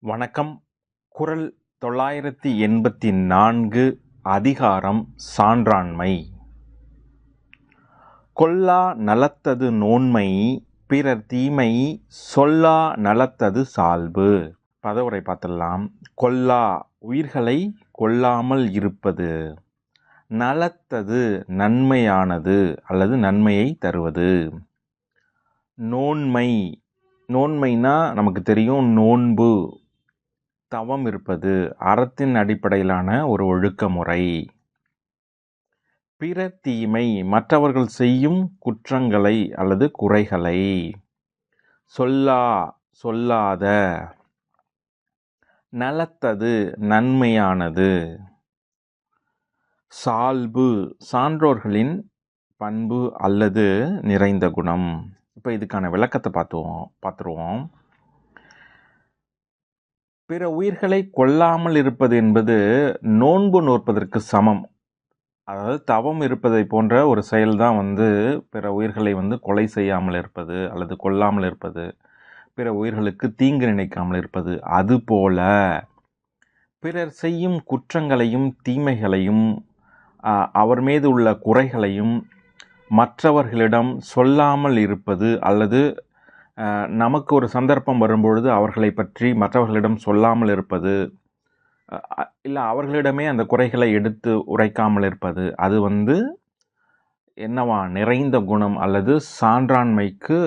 வணக்கம். குரல் தொள்ளாயிரத்தி எண்பத்தி நான்கு அதிகாரம் சான்றாண்மை. கொல்லா நலத்தது நோன்மை பிறர் தீமை சொல்லா நலத்தது சால்பு. பதவுரை பார்த்துடலாம். கொல்லா உயிர்களை கொல்லாமல் இருப்பது நலத்தது நன்மையானது அல்லது நன்மையை தருவது. நோன்மை நோன்மைனா நமக்கு தெரியும் நோன்பு தவம் இருப்பது அறத்தின் அடிப்படையிலான ஒரு ஒழுக்க முறை பிற தீமை மற்றவர்கள் செய்யும் குற்றங்களை அல்லது குறைகளை. சொல்லா சொல்லாத. நலத்தது நன்மையானது. சால்பு சான்றோர்களின் பண்பு அல்லது நிறைந்த குணம். இப்போ இதுக்கான விளக்கத்தை பார்த்துவோம் பார்த்துருவோம். பிற உயிர்களை கொல்லாமல் இருப்பது என்பது நோன்பு நோற்பதற்கு சமம். அதாவது தவம் இருப்பதை போன்ற ஒரு செயல்தான் வந்து பிற உயிர்களை வந்து கொலை செய்யாமல் இருப்பது அல்லது கொல்லாமல் இருப்பது பிற உயிர்களுக்கு தீங்கு நினைக்காமல் இருப்பது. அதுபோல பிறர் செய்யும் குற்றங்களையும் தீமைகளையும் அவர் மீது உள்ள குறைகளையும் மற்றவர்களிடம் சொல்லாமல் இருப்பது அல்லது நமக்கு ஒரு சந்தர்ப்பம் வரும்பொழுது அவர்களை பற்றி மற்றவர்களிடம் சொல்லாமல் இருப்பது இல்லை அவர்களிடமே அந்த குறைகளை எடுத்து உரைக்காமல் இருப்பது அது வந்து என்னவா? நிறைந்த குணம் அல்லது சான்றாண்மைக்கு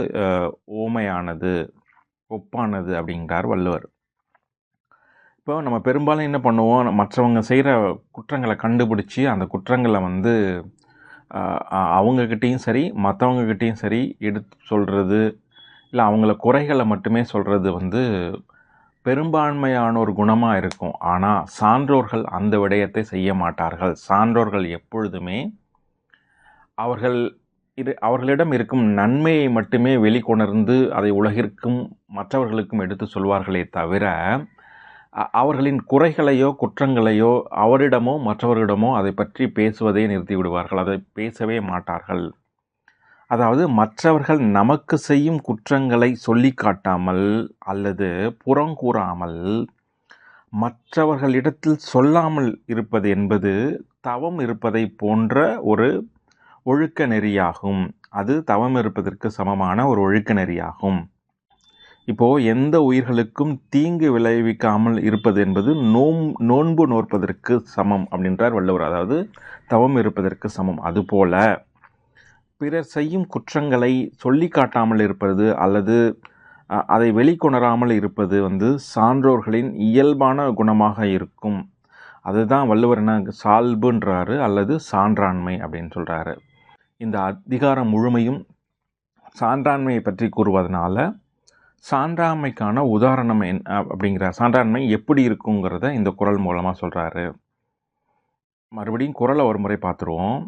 ஓமையானது ஒப்பானது அப்படிங்கிறார் வள்ளுவர். இப்போ நம்ம பெரும்பாலும் என்ன பண்ணுவோம்? மற்றவங்க செய்கிற குற்றங்களை கண்டுபிடிச்சி அந்த குற்றங்களை வந்து அவங்கக்கிட்டேயும் சரி மற்றவங்கக்கிட்டேயும் சரி எடுத்து சொல்கிறது இல்லை அவங்கள குறைகளை மட்டுமே சொல்கிறது வந்து பெரும்பான்மையான ஒரு குணமாக இருக்கும். ஆனால் சான்றோர்கள் அந்த விடயத்தை செய்ய மாட்டார்கள். சான்றோர்கள் எப்பொழுதுமே அவர்கள் இரு அவர்களிடம் இருக்கும் நன்மையை மட்டுமே வெளிக்கொணர்ந்து அதை உலகிற்கும் மற்றவர்களுக்கும் எடுத்து சொல்வார்களே தவிர அவர்களின் குறைகளையோ குற்றங்களையோ அவரிடமோ மற்றவரிடமோ அதை பற்றி பேசுவதை நிறுத்தி விடுவார்கள் அதை பேசவே மாட்டார்கள். அதாவது மற்றவர்கள் நமக்கு செய்யும் குற்றங்களை சொல்லி காட்டாமல் அல்லது புறங்கூறாமல் மற்றவர்களிடத்தில் சொல்லாமல் இருப்பது என்பது தவம் இருப்பதை போன்ற ஒரு ஒழுக்க நெறியாகும். அது தவம் இருப்பதற்கு சமமான ஒரு ஒழுக்க நெறியாகும். இப்போது எந்த உயிர்களுக்கும் தீங்கு விளைவிக்காமல் இருப்பது என்பது நோம் நோன்பு நோற்பதற்கு சமம் அப்படின்றார் வள்ளுவர். அதாவது தவம் இருப்பதற்கு சமம். அதுபோல் பிறர் செய்யும் குற்றங்களை சொல்லி காட்டாமல் இருப்பது அல்லது அதை வெளிக்கொணராமல் இருப்பது வந்து சான்றோர்களின் இயல்பான குணமாக இருக்கும். அதுதான் வள்ளுவர் என்ன சால்புன்றாரு அல்லது சான்றாண்மை அப்படின்னு சொல்கிறாரு இந்த அதிகாரம் முழுமையும் சான்றாண்மையை பற்றி கூறுவதனால சான்றாண்மைக்கான உதாரணம் என் அப்படிங்கிற சான்றாண்மை எப்படி இருக்குங்கிறத இந்த குரல் மூலமாக சொல்கிறாரு மறுபடியும் குரலை ஒரு முறை பார்த்துருவோம்.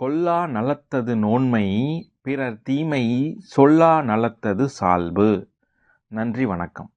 கொல்லா நலத்தது நோன்மை பிறர் தீமை சொல்லா நலத்தது சால்பு. நன்றி வணக்கம்.